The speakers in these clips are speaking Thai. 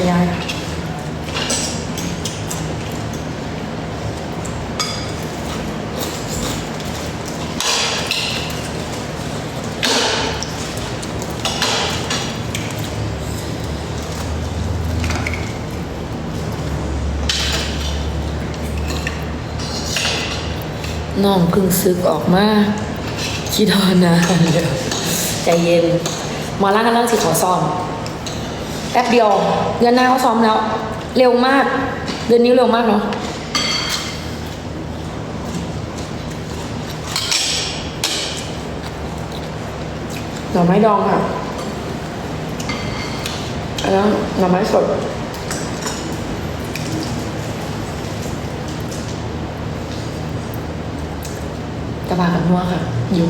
ไม่เอาไปย้ายน้องเพึ่งซึกออกมาคิดทอนนะ ใจเย็น มาล่ากันเรื่องสิขอซ้อม ป๊บเดียว เดือนหน้าเขาซ้อมแล้ว เร็วมาก เดือนนี้เร็วมากเนาะหน่อไม้ดองค่ะ แล้วหน่อไม้สดกระบากับนัวค่ะ อยู่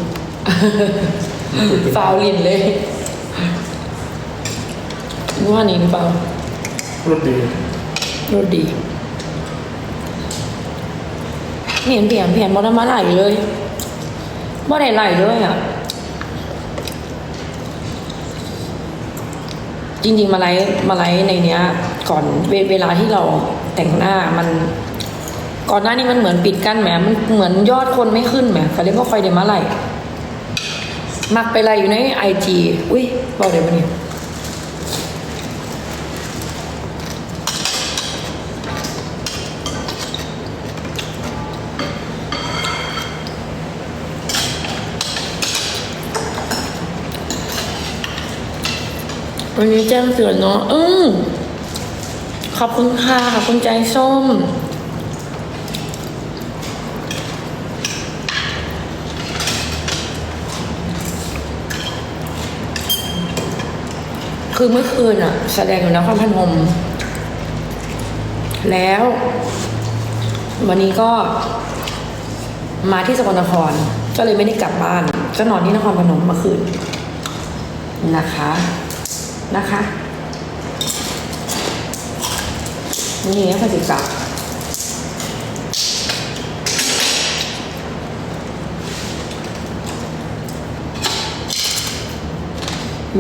ฟาวลินเลย นัวนี่หรือเปล่ารถดีรสดีเปลี่ยนเปลี่ยนเปลี่ยนบอลมาไหลเลยบ่ได้ไหลเลยอะ จริงๆ มาไลฟ์มาไลฟ์ในเนี้ย ก่อนเวเวลาที่เราแต่งหน้ามัน ก่อนหน้านี้มันเหมือนปิดกั้นแหมมันเหมือนยอดคนไม่ขึ้นแหมเขาเรียกว่าไฟเดมาไหลมักไปอะไรอยู่ในไอจีอุ้ยบอกเดี๋ยววันนี้ วันนี้แจ้งเตือนเนาะอืมขอบคุณค่ะ ขอบคุณใจส้ม คือเมื่อคืนอะแสดงอยู่นครพนม แล้ว วันนี้ก็มาที่สกลนคร ก็เลยไม่ได้กลับบ้าน ก็นอนที่นครพนมเมื่อคืนนะคะ นะคะ นี่นะคะสิกลับ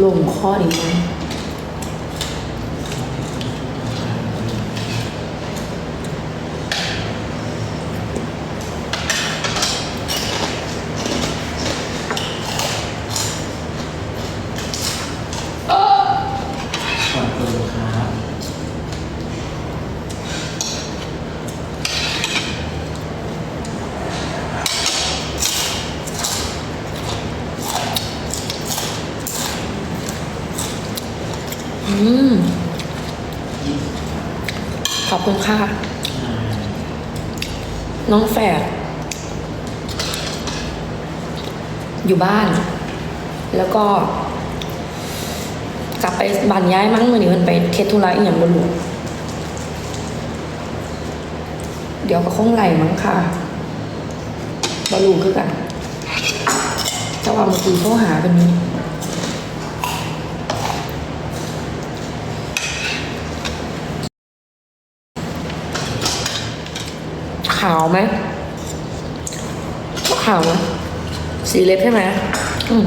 ลงข้อดีไหม ขอบคุณครับ อืม ขอบคุณค่ะ น้องแฝดอยู่บ้าน แล้วก็ กลับไปบ้านย้ายมั้งวันนี้มันไปเทศธุระอีกอย่างบนหลวงเดี๋ยวก็คงไหลมั้งค่ะบอลูคือกันจ้าว่าเมื่อกี้เขาหากันนี้ ขาวไหมขาวไหมสีเล็บใช่ไหมอืม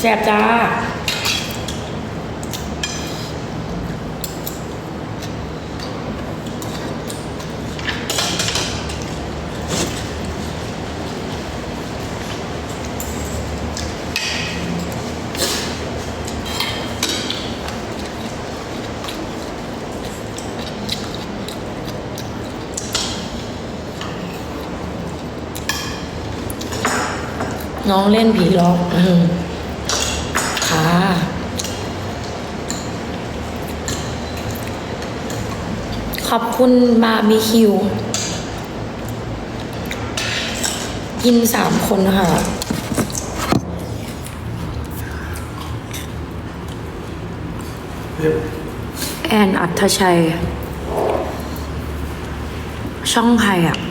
แซ่บจ้า น้องเล่นผีหลอกค่ะขอบคุณบาร์บีคิว กินสามคนค่ะแอนอัธชัย ช่องใครอะ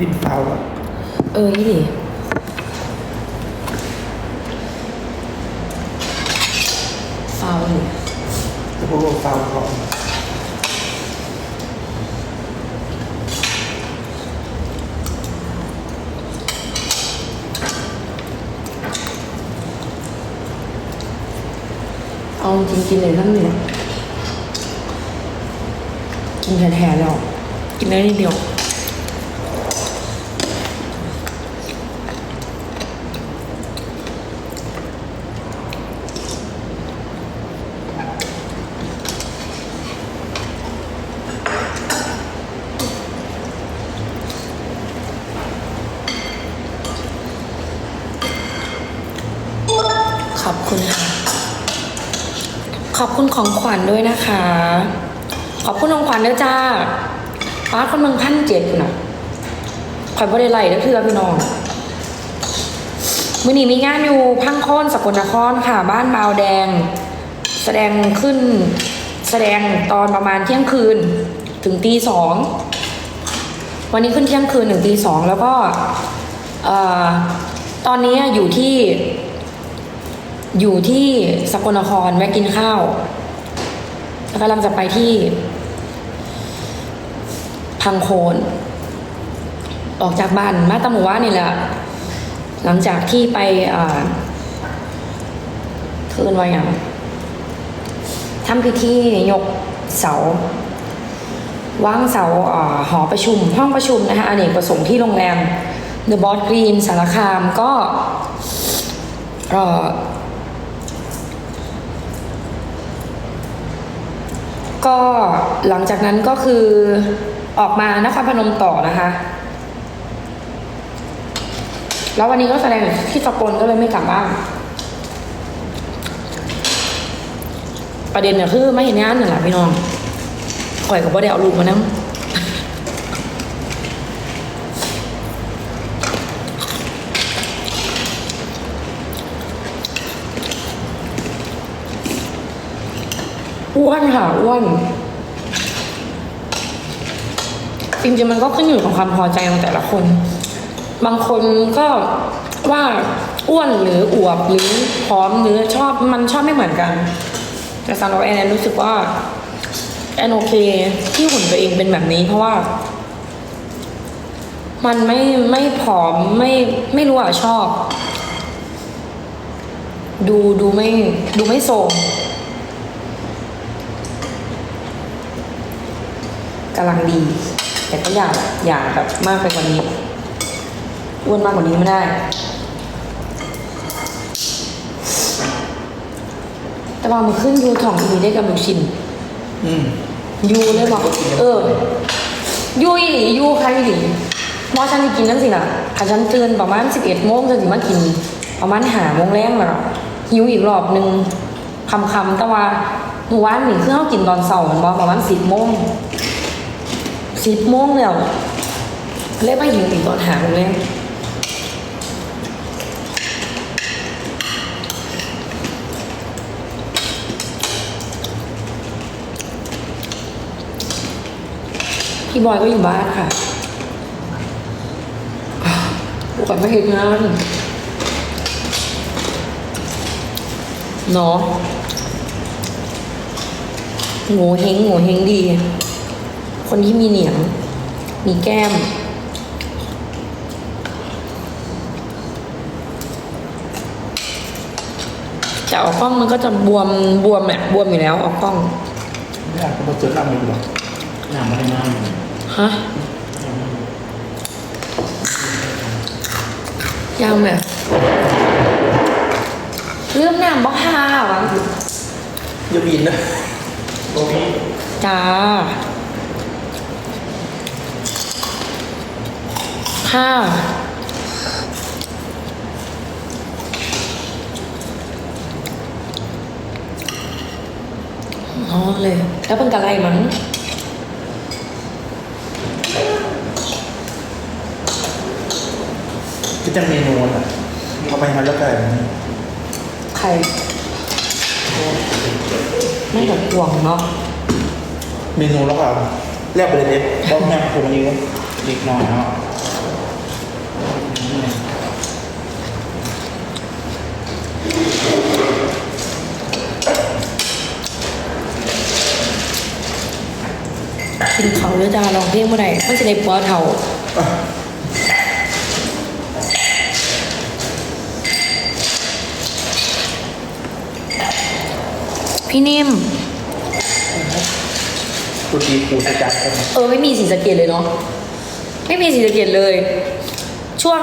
วินฟาวอะเออยี่ดิฟาวอยู่แต่พวกเราฟาวก่อนเอาจริงๆเลยนั่นเนี่ยกินแท้ๆแล้วกินได้นิดเดียว ขอบคุณค่ะ ขอบ คุณของขวัญด้วยนะคะ ขอบคุณของขวัญด้วยจ้าป้าคนเมืองพันเจ็ดน่ะขอยบริไลเด้อเทือพี่น้องมือนี้มีงานอยู่พังค่นสกลนครค่ะ บ้านบาวแดง แสดงขึ้นแสดงตอนประมาณเที่ยงคืนถึงตีสองวันนี้ขึ้นเที่ยงคืนถึงตีสองแล้วก็อตอนนี้อยู่ที่ อยู่ที่สกลนครแวะกินข้าว กำลังจะไปที่ พังโคน ออกจากบ้านมาตะหมู่ว่านี่แหละ หลังจากที่ไปคืนวันอย่างทำพิธียกเสาวางเสาอหอประชุม ห้องประชุมนะคะอเนกประสงค์ที่โรงแรม The b o s Green สารคามก็เอ่อ ก็หลังจากนั้นก็คือออกมานครพนมต่อนะคะ แล้ววันนี้ก็แสดงที่สกลก็เลยไม่กลับบ้านประเด็นเนี่ยคือไม่เห็นงานนั่นแหละพี่น้องข่อยกับบ่ได้เอาลูกมานั่ง อ้วนค่ะอ้วนจริงๆมันก็ขึ้นอยู่กับความพอใจของแต่ละคน บางคนก็ว่าอ้วนหรืออวบหรือผอมหรือชอบมันชอบไม่เหมือนกัน แต่สำหรับแอนรู้สึกว่าแอนโอเคที่หุ่นตัวเองเป็นแบบนี้เพราะว่า มันไม่ไม่ผอมไม่ไม่รู้อะชอบ ดูดูไม่ดูไม่โทรม กำลังดี แต่ก็อยากอยากแบบมากไปกว่านี้อ้วนมากกว่านี้ไม่ได้ แต่ว่ามันขึ้นยูถ่องอีได้กับลูกชิ้นอืมยูเลยบอกเออยูอีหลียูใครอีหลีเพราะฉันจะกินนั่นสินะถ้าฉันตื่นประมาณสิบเอ็ดโมงฉันสิมากิน ประมาณหาโมงแรงแล้วก็หิวอีกรอบหนึ่งคำคำๆแต่ว่าหนูว่านนี่คือเขากินตอนเสาร์มันบอกประมาณสิบโมง สิบโมงแล้วเลยมาหิวอีกตอนหาโมงแรงพี่บอยก็อยู่บ้านค่ะปกติไม่เห็นงานเนาะโง่เฮงโง่เฮงดี คนที่มีเหนียง มีแก้มจะออกกล้องมันก็จะบวมบวมแหละบวมอยู่แล้วออกกล้องไม่อยากจะมาเจอลำเลยหรอกน้ำไม่ได้น้ฮะยังแบบเรื่องน้ำบ้าฮาวะอย่าบินนะำโบวี่จ้า ข้าว ร้อเลย แล้วเป็นกะไรมั้งก็จะเมนูอะเอาไปทำแล้วกันใครไม่แบบห่วงเนาะ เมนูแล้วเปล่าเรียกไปเลยเด็กต้องนั่งคุมนิ้วเด็กน้อยเนาะ กินเขาเรือจ้าลองเพลงเมื่อไหร่มันจะได้ปัวเท่าพี่นิ่มกูตีกูจะจัดกันเออไม่มีสีสะเกตเลยเนาะไม่มีสีสะเกตเลย ช่วง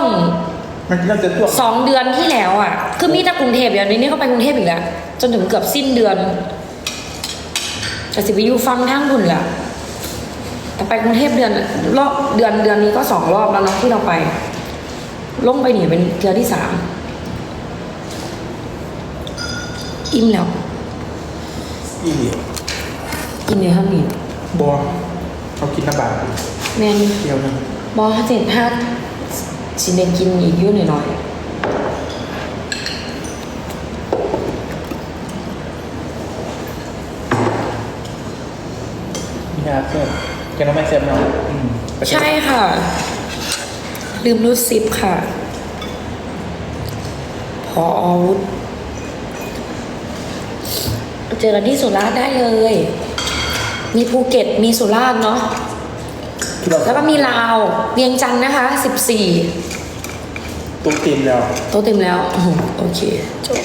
มันน่าจะตัวสองเดือนที่แล้วอะ คือมีแต่กรุงเทพอย่างนี้นี่ก็ไปกรุงเทพอีกแล้วจนถึงเกือบสิ้นเดือนแต่สิไปอยู่ฟังทั้งบุญแหละ แต่ไปกรุงเทพเดือนรอบเดือนเดือนนี้ก็สองรอบแล้วเนาะที่เราไป ลงไปหนีเป็นเดือนที่สามอิ่มแล้วอีกินเนื้อห้ามมีบอเขากินน้ำบาดแมนเดียวนึงบอเจ็ดห้าสิเดกินอีกอยุ่หน่อยหน่อย มีนาเพิ่มแกน้ำไม่เซ็มเนาะอืมๆใช่ค่ะ ลืมรูดซิปค่ะ พออาวุธ เจอกันที่สุราษฎร์ได้เลย มีภูเก็ตมีสุราษฎร์เนาะแล้วก็มีลาวเวียงจันทร์นะคะ14ตุ๊กตีนแล้วโต๊ะเต็มแล้วอือหือโอเคจบ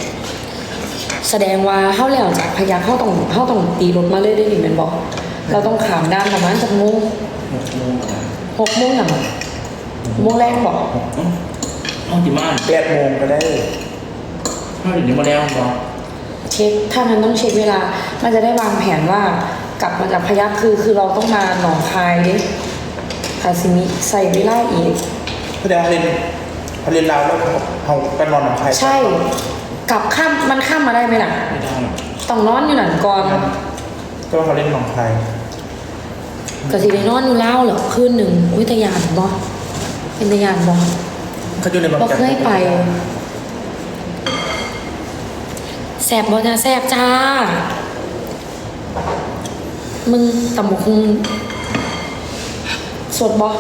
แสดงว่าเข้าแล้วจากพยักเข้าต้องเข้าต้องตีรถมาเรื่อยๆนี่แมันบอก เราต้องขามด้านประมาณจากโมงหกโมงอะหกโมงอย่างโมงแรกบอกห้องจิม่านแปดโมงก็ได้ห้องอยู่ในโมเดลเนาะเช็คถ้านั้นต้องเช็คเวลา มันจะได้วางแผนว่ากลับมาจากพยักคือ คือเราต้องมาหนองคายดิคาซิมิใส่เวลาอีกแสดงว่าเรียนเขาเรียนลาวแล้วเขาไปนอนหนังไทยใช่ กลับข้ามมันข้ามมาได้ไหมล่ะ ไม่ได้หรอกต้องนอนอยู่หนันก่อน ก็ว่าเขาเล่นหนังไทยก็สิได้นอนอยู่แล้วเหรอคืนหนึ่งอุ้ยตะยานบอเป็นตะยานบอเขาอยู่ในบางบอกจันทเคยไปแสบบอจ้าแสบจ้า มึงตำบกคุงสดบอ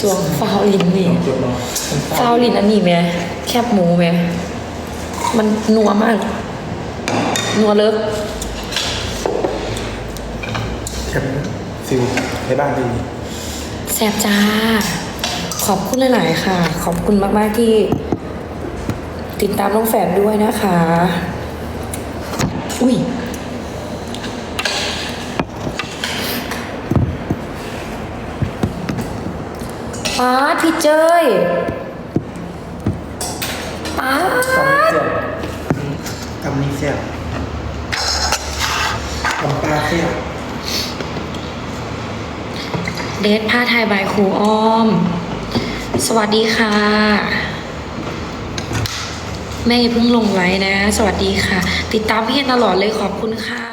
จวงฟาวลินนี่จบเนาะฟาวลินอันนี้ไหมแคบหมูไหมมันนัวมาก นัวเลิก แคมฟิลในบ้านดีแสบจ้า ขอบคุณหลาย ๆ ค่ะ ขอบคุณมาก ๆ ที่ ติดตามน้องแฝดด้วยนะคะ อุ้ยป๊าดพี่เจ้ยป๊าดทำนี่เสียทำปลาเสีย เดทผ้าไทยบายครูอ้อม สวัสดีค่ะ แม่อย่าเพิ่งลงไลน์นะ สวัสดีค่ะ ติดตามพี่ตลอดเลยขอบคุณค่ะ